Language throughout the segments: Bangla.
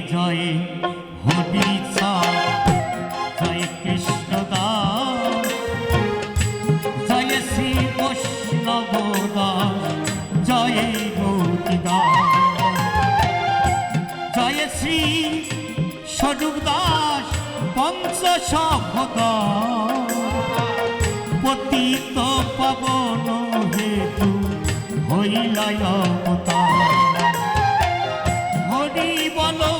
জয় জয় হরি সা জয় কৃষ্ণ দাস। জয় শ্রী বৈষ্ণব জয় গৌরী দাস। জয় শ্রী স্বরূপ দাস, পঞ্চ সভদা পতিত পাবন হেতু হইলায় হরি বলো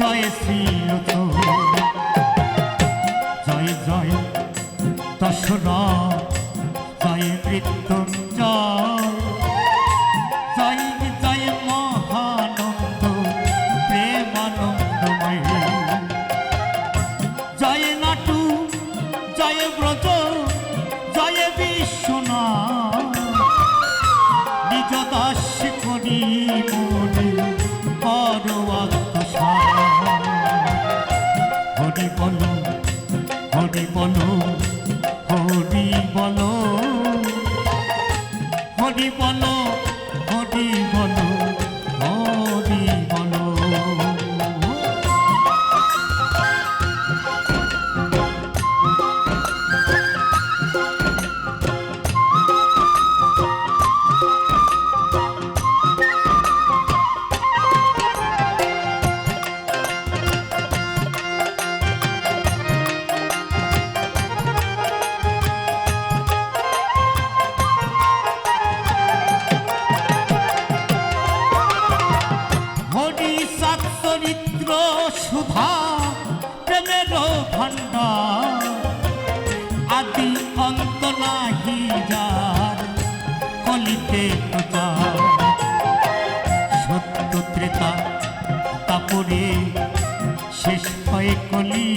জয় শ্রীয়ত জয় জয় দশরথ। জয় মৃত্যু জীবন তাপরে শেষ হয় কলি।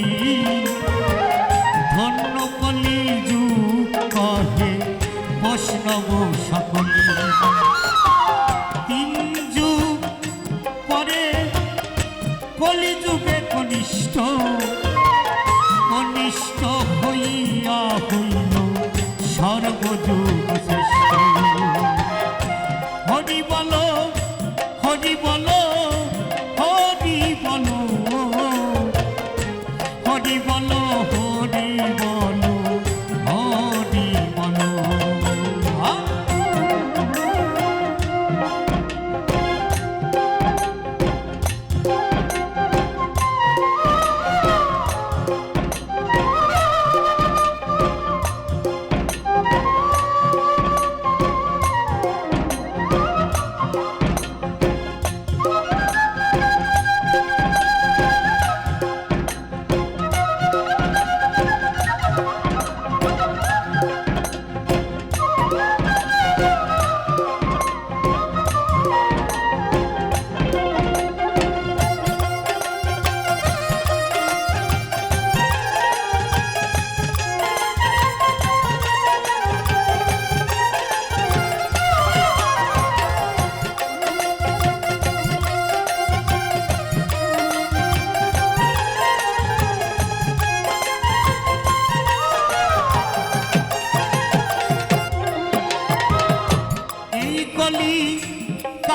ধন্য কলি যুগ কহে বৈষ্ণব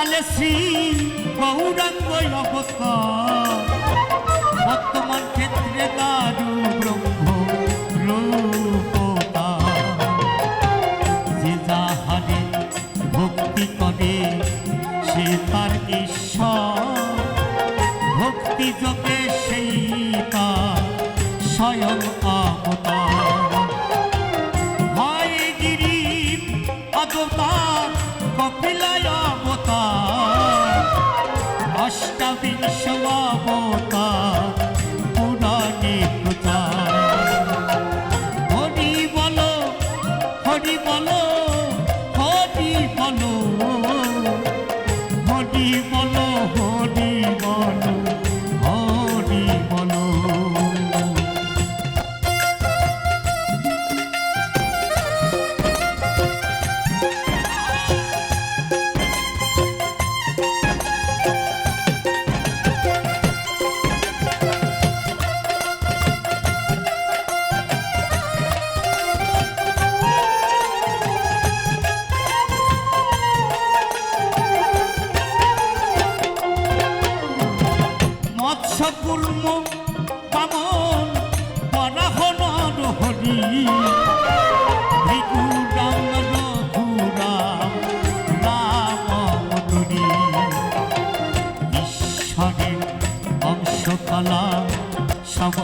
বাংলাদেশি গৌরাঙ্গ বর্তমান ক্ষেত্রে দারু ভক্তি ভক্তি যোগে সেই তা স্বয়ং অবতার। অষ্টাবিংশ মমতা পুননি হরি বলো হরি বলো হরি বলো। সালাম সব